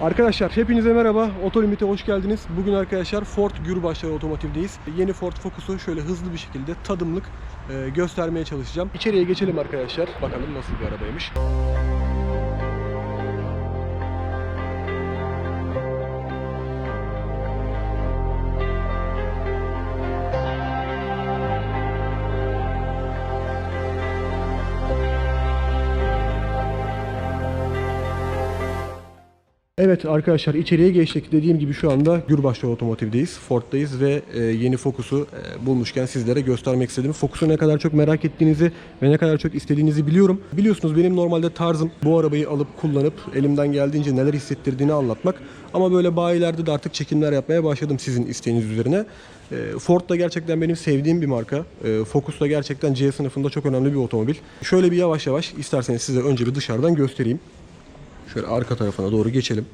Arkadaşlar hepinize merhaba. Otolimit'e hoş geldiniz. Bugün arkadaşlar Ford Gürbaşlar Otomotiv'deyiz. Yeni Ford Focus'u şöyle hızlı bir şekilde tadımlık e, göstermeye çalışacağım. İçeriye geçelim arkadaşlar. Bakalım nasıl bir arabaymış. Evet arkadaşlar içeriye geçtik. Dediğim gibi şu anda Gürbaşlar Otomotiv'deyiz. Ford'dayız ve e, yeni Focus'u e, bulmuşken sizlere göstermek istedim. Focus'u ne kadar çok merak ettiğinizi ve ne kadar çok istediğinizi biliyorum. Biliyorsunuz benim normalde tarzım bu arabayı alıp kullanıp elimden geldiğince neler hissettirdiğini anlatmak. Ama böyle bayilerde de artık çekimler yapmaya başladım sizin isteğiniz üzerine. E, Ford da gerçekten benim sevdiğim bir marka. Focus da gerçekten C sınıfında çok önemli bir otomobil. Şöyle bir yavaş yavaş isterseniz size önce bir dışarıdan göstereyim. Şöyle arka tarafına doğru geçelim.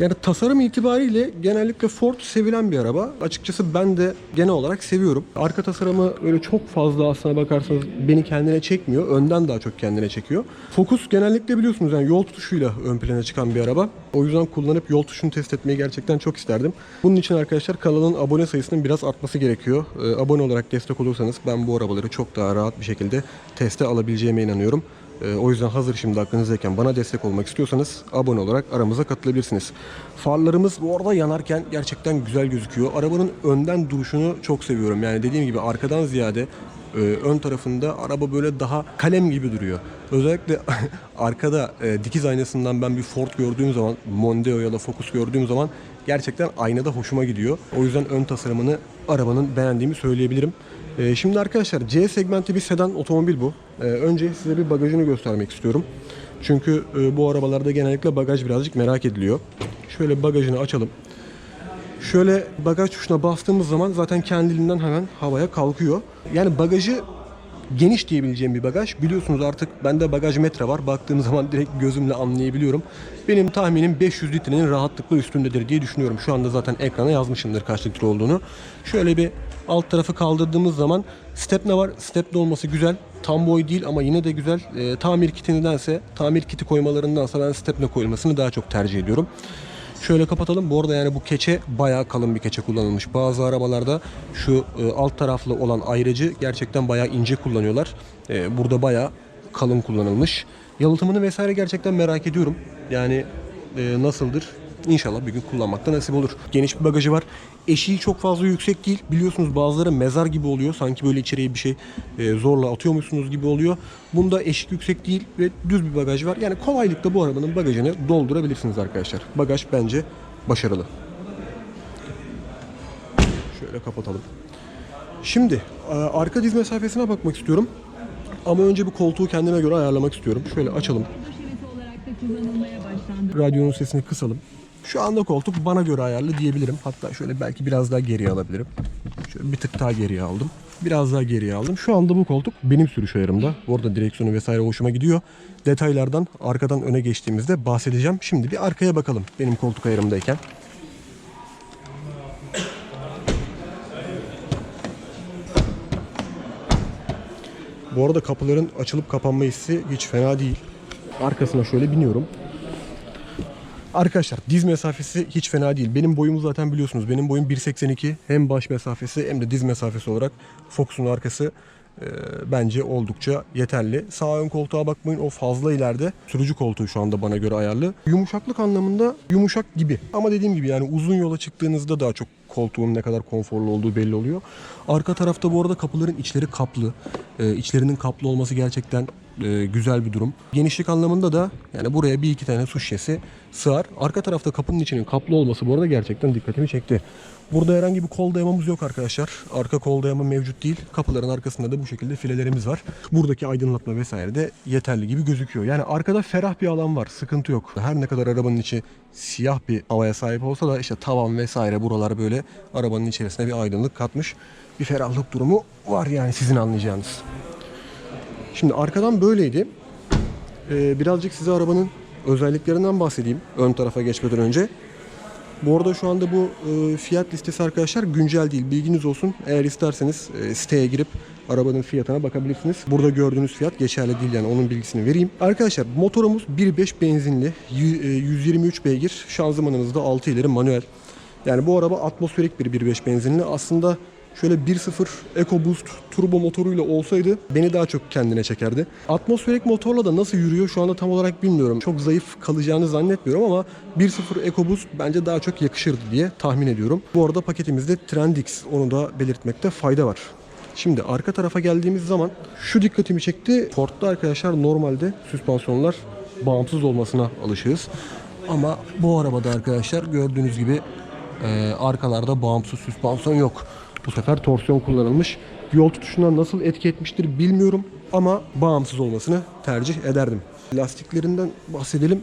Yani tasarım itibariyle genellikle Ford sevilen bir araba. Açıkçası ben de genel olarak seviyorum. Arka tasarımı öyle çok fazla aslına bakarsanız beni kendine çekmiyor. Önden daha çok kendine çekiyor. Focus genellikle biliyorsunuz yani yol tutuşuyla ön plana çıkan bir araba. O yüzden kullanıp yol tutuşunu test etmeyi gerçekten çok isterdim. Bunun için arkadaşlar kanalın abone sayısının biraz artması gerekiyor. Ee, abone olarak destek olursanız ben bu arabaları çok daha rahat bir şekilde teste alabileceğime inanıyorum. Ee, O yüzden hazır şimdi aklınızdayken bana destek olmak istiyorsanız abone olarak aramıza katılabilirsiniz. Farlarımız bu arada yanarken gerçekten güzel gözüküyor. Arabanın önden duruşunu çok seviyorum. Yani dediğim gibi arkadan ziyade e, ön tarafında araba böyle daha kalem gibi duruyor. Özellikle arkada e, dikiz aynasından ben bir Ford gördüğüm zaman, Mondeo ya da Focus gördüğüm zaman gerçekten aynada hoşuma gidiyor. O yüzden ön tasarımını arabanın beğendiğimi söyleyebilirim. Ee, şimdi arkadaşlar C segmenti bir sedan otomobil bu. Ee, önce size bir bagajını göstermek istiyorum. Çünkü e, bu arabalarda genellikle bagaj birazcık merak ediliyor. Şöyle bagajını açalım. Şöyle bagaj tuşuna bastığımız zaman zaten kendiliğinden hemen havaya kalkıyor. Yani bagajı geniş diyebileceğim bir bagaj. Biliyorsunuz artık bende bagaj metre var. Baktığım zaman direkt gözümle anlayabiliyorum. Benim tahminim 500 litrenin rahatlıkla üstündedir diye düşünüyorum. Şu anda zaten ekrana yazmışımdır kaç litre olduğunu. Şöyle bir alt tarafı kaldırdığımız zaman stepne var. Stepne olması güzel. Tam boy değil ama yine de güzel. Ee, tamir kitindense, tamir kiti koymalarındansa ben stepne koyulmasını daha çok tercih ediyorum. Şöyle kapatalım. Bu arada yani bu keçe bayağı kalın bir keçe kullanılmış. Bazı arabalarda şu e, alt taraflı olan ayrıcı gerçekten bayağı ince kullanıyorlar. E, burada bayağı kalın kullanılmış. Yalıtımını vesaire gerçekten merak ediyorum. Yani e, nasıldır? İnşallah bir gün kullanmakta nasip olur. Geniş bir bagajı var. Eşiği çok fazla yüksek değil. Biliyorsunuz bazıları mezar gibi oluyor. Sanki böyle içeriye bir şey e, zorla atıyormuşsunuz gibi oluyor. Bunda eşik yüksek değil ve düz bir bagaj var. Yani kolaylıkla bu arabanın bagajını doldurabilirsiniz arkadaşlar. Bagaj bence başarılı. Şöyle kapatalım. Şimdi e, arka diz mesafesine bakmak istiyorum. Ama önce bir koltuğu kendime göre ayarlamak istiyorum. Şöyle açalım. Radyonun sesini kısalım. Şu anda koltuk bana göre ayarlı diyebilirim. Hatta şöyle belki biraz daha geriye alabilirim. Şöyle bir tık daha geriye aldım. Biraz daha geriye aldım. Şu anda bu koltuk benim sürüş ayarımda. Bu arada direksiyonu vesaire hoşuma gidiyor. Detaylardan arkadan öne geçtiğimizde bahsedeceğim. Şimdi bir arkaya bakalım benim koltuk ayarımdayken. Bu arada kapıların açılıp kapanma hissi hiç fena değil. Arkasına şöyle biniyorum. Arkadaşlar diz mesafesi hiç fena değil. Benim boyumu zaten biliyorsunuz. Benim boyum 1.82. Hem baş mesafesi hem de diz mesafesi olarak Focus'un arkası e, bence oldukça yeterli. Sağ ön koltuğa bakmayın o fazla ileride. Sürücü koltuğu şu anda bana göre ayarlı. Yumuşaklık anlamında yumuşak gibi. Ama dediğim gibi yani uzun yola çıktığınızda daha çok koltuğun ne kadar konforlu olduğu belli oluyor. Arka tarafta bu arada kapıların içleri kaplı. Ee, içlerinin kaplı olması gerçekten e, güzel bir durum. Genişlik anlamında da yani buraya bir iki tane su şişesi sığar. Arka tarafta kapının içinin kaplı olması bu arada gerçekten dikkatimi çekti. Burada herhangi bir kol dayamamız yok arkadaşlar. Arka kol dayama mevcut değil. Kapıların arkasında da bu şekilde filelerimiz var. Buradaki aydınlatma vesaire de yeterli gibi gözüküyor. Yani arkada ferah bir alan var. Sıkıntı yok. Her ne kadar arabanın içi siyah bir havaya sahip olsa da işte tavan vesaire buralar böyle arabanın içerisine bir aydınlık katmış. Bir ferahlık durumu var yani sizin anlayacağınız. Şimdi arkadan böyleydi. Ee, birazcık size arabanın özelliklerinden bahsedeyim ön tarafa geçmeden önce. Bu arada şu anda bu e, fiyat listesi arkadaşlar güncel değil. Bilginiz olsun. Eğer isterseniz e, siteye girip arabanın fiyatına bakabilirsiniz. Burada gördüğünüz fiyat geçerli değil yani onun bilgisini vereyim. Arkadaşlar motorumuz 1.5 benzinli, y- e, 123 beygir, şanzımanımız da 6 ileri manuel. Yani bu araba atmosferik bir 1.5 benzinli. Aslında şöyle 1.0 EcoBoost turbo motoruyla olsaydı beni daha çok kendine çekerdi. Atmosferik motorla da nasıl yürüyor şu anda tam olarak bilmiyorum. Çok zayıf kalacağını zannetmiyorum ama 1.0 EcoBoost bence daha çok yakışırdı diye tahmin ediyorum. Bu arada paketimizde Trendix onu da belirtmekte fayda var. Şimdi arka tarafa geldiğimiz zaman şu dikkatimi çekti. Ford'da arkadaşlar normalde süspansiyonlar bağımsız olmasına alışığız. Ama bu arabada arkadaşlar gördüğünüz gibi e, arkalarda bağımsız süspansiyon yok. Bu sefer torsiyon kullanılmış. Yol tutuşuna nasıl etki etmiştir bilmiyorum ama bağımsız olmasını tercih ederdim. Lastiklerinden bahsedelim.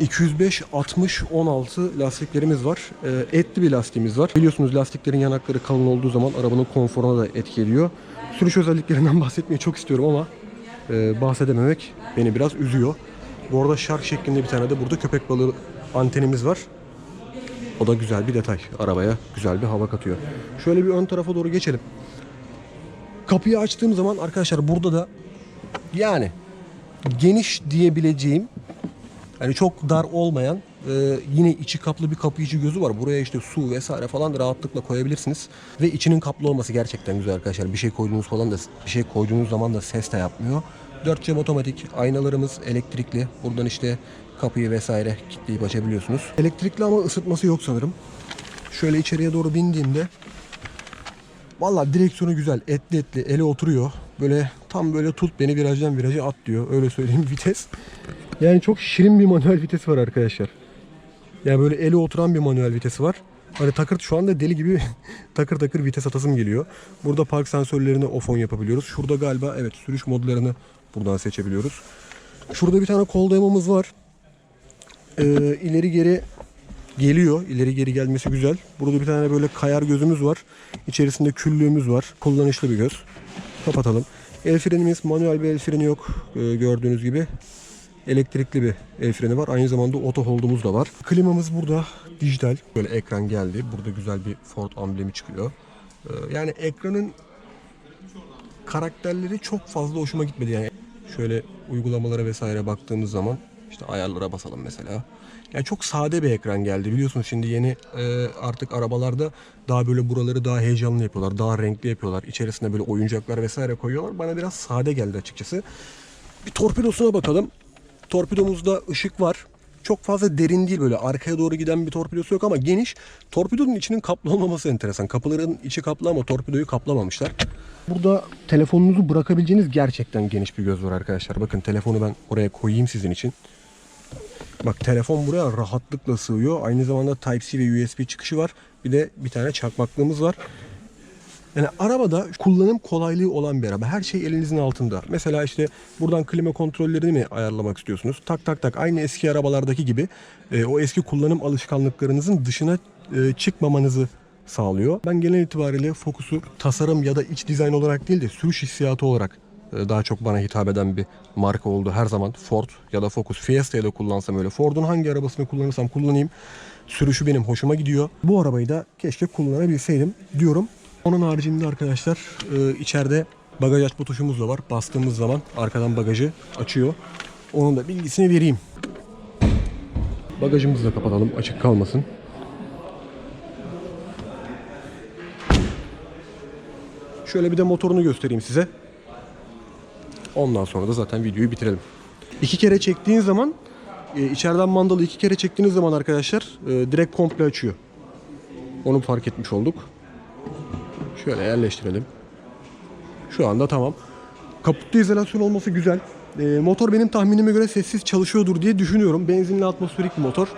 205 60 16 lastiklerimiz var. Ee, etli bir lastiğimiz var. Biliyorsunuz lastiklerin yanakları kalın olduğu zaman arabanın konforuna da etki ediyor. Sürüş özelliklerinden bahsetmeyi çok istiyorum ama e, bahsedememek beni biraz üzüyor. Bu arada şark şeklinde bir tane de burada köpek balığı antenimiz var. O da güzel bir detay. Arabaya güzel bir hava katıyor. Şöyle bir ön tarafa doğru geçelim. Kapıyı açtığım zaman arkadaşlar burada da yani geniş diyebileceğim yani çok dar olmayan e, yine içi kaplı bir içi gözü var. Buraya işte su vesaire falan da rahatlıkla koyabilirsiniz. Ve içinin kaplı olması gerçekten güzel arkadaşlar. Bir şey koyduğunuz falan da bir şey koyduğunuz zaman da ses de yapmıyor. 4 cam otomatik aynalarımız elektrikli. Buradan işte kapıyı vesaire kilitleyip açabiliyorsunuz. Elektrikli ama ısıtması yok sanırım. Şöyle içeriye doğru bindiğimde Valla direksiyonu güzel. Etli etli. Ele oturuyor. Böyle tam böyle tut beni virajdan viraja at diyor. Öyle söyleyeyim vites. Yani çok şirin bir manuel vites var arkadaşlar. Yani böyle ele oturan bir manuel vitesi var. Hani takır şu anda deli gibi takır takır vites atasım geliyor. Burada park sensörlerini off on yapabiliyoruz. Şurada galiba evet sürüş modlarını buradan seçebiliyoruz. Şurada bir tane kol dayamamız var. Ee, ileri geri geliyor. İleri geri gelmesi güzel. Burada bir tane böyle kayar gözümüz var. İçerisinde küllüğümüz var. Kullanışlı bir göz. Kapatalım. El frenimiz manuel bir el freni yok. Ee, gördüğünüz gibi. Elektrikli bir el freni var. Aynı zamanda oto hold'umuz da var. Klimamız burada dijital. Böyle ekran geldi. Burada güzel bir Ford amblemi çıkıyor. Ee, yani ekranın karakterleri çok fazla hoşuma gitmedi yani. Şöyle uygulamalara vesaire baktığımız zaman işte ayarlara basalım mesela. Yani çok sade bir ekran geldi. Biliyorsunuz şimdi yeni e, artık arabalarda daha böyle buraları daha heyecanlı yapıyorlar. Daha renkli yapıyorlar. İçerisine böyle oyuncaklar vesaire koyuyorlar. Bana biraz sade geldi açıkçası. Bir torpidosuna bakalım. Torpidomuzda ışık var. Çok fazla derin değil böyle arkaya doğru giden bir torpidosu yok ama geniş. Torpidonun içinin kaplı olmaması enteresan. Kapıların içi kaplı ama torpidoyu kaplamamışlar. Burada telefonunuzu bırakabileceğiniz gerçekten geniş bir göz var arkadaşlar. Bakın telefonu ben oraya koyayım sizin için. Bak telefon buraya rahatlıkla sığıyor. Aynı zamanda Type-C ve USB çıkışı var. Bir de bir tane çakmaklığımız var. Yani arabada kullanım kolaylığı olan bir araba. Her şey elinizin altında. Mesela işte buradan klima kontrollerini mi ayarlamak istiyorsunuz? Tak tak tak aynı eski arabalardaki gibi e, o eski kullanım alışkanlıklarınızın dışına e, çıkmamanızı sağlıyor. Ben genel itibariyle Focus'u tasarım ya da iç dizayn olarak değil de sürüş hissiyatı olarak e, daha çok bana hitap eden bir marka oldu her zaman. Ford ya da Focus Fiesta'ya da kullansam öyle. Ford'un hangi arabasını kullanırsam kullanayım. Sürüşü benim hoşuma gidiyor. Bu arabayı da keşke kullanabilseydim diyorum. Onun haricinde arkadaşlar e, içeride bagaj açma tuşumuz da var. Bastığımız zaman arkadan bagajı açıyor. Onun da bilgisini vereyim. Bagajımızı da kapatalım açık kalmasın. Şöyle bir de motorunu göstereyim size. Ondan sonra da zaten videoyu bitirelim. İki kere çektiğin zaman e, içeriden mandalı iki kere çektiğiniz zaman arkadaşlar e, direkt komple açıyor. Onu fark etmiş olduk. Şöyle yerleştirelim. Şu anda tamam. Kaputta izolasyon olması güzel. E, motor benim tahminime göre sessiz çalışıyordur diye düşünüyorum. Benzinli atmosferik bir motor.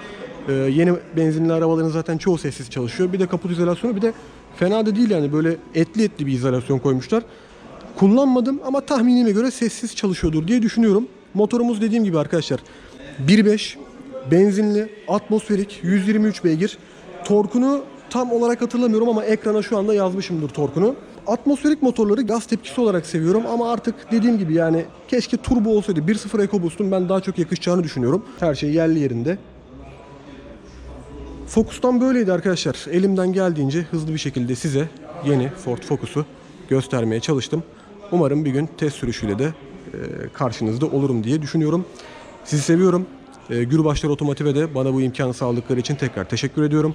E, yeni benzinli arabaların zaten çoğu sessiz çalışıyor. Bir de kaput izolasyonu bir de fena da değil yani böyle etli etli bir izolasyon koymuşlar. Kullanmadım ama tahminime göre sessiz çalışıyordur diye düşünüyorum. Motorumuz dediğim gibi arkadaşlar 1.5 benzinli atmosferik 123 beygir. Torkunu tam olarak hatırlamıyorum ama ekrana şu anda yazmışımdır torkunu. Atmosferik motorları gaz tepkisi olarak seviyorum ama artık dediğim gibi yani keşke turbo olsaydı 1.0 EcoBoost'un ben daha çok yakışacağını düşünüyorum. Her şey yerli yerinde. Focus'tan böyleydi arkadaşlar. Elimden geldiğince hızlı bir şekilde size yeni Ford Focus'u göstermeye çalıştım. Umarım bir gün test sürüşüyle de e, karşınızda olurum diye düşünüyorum. Sizi seviyorum. E, Gürbaşlar Otomotiv'e de bana bu imkanı sağladıkları için tekrar teşekkür ediyorum.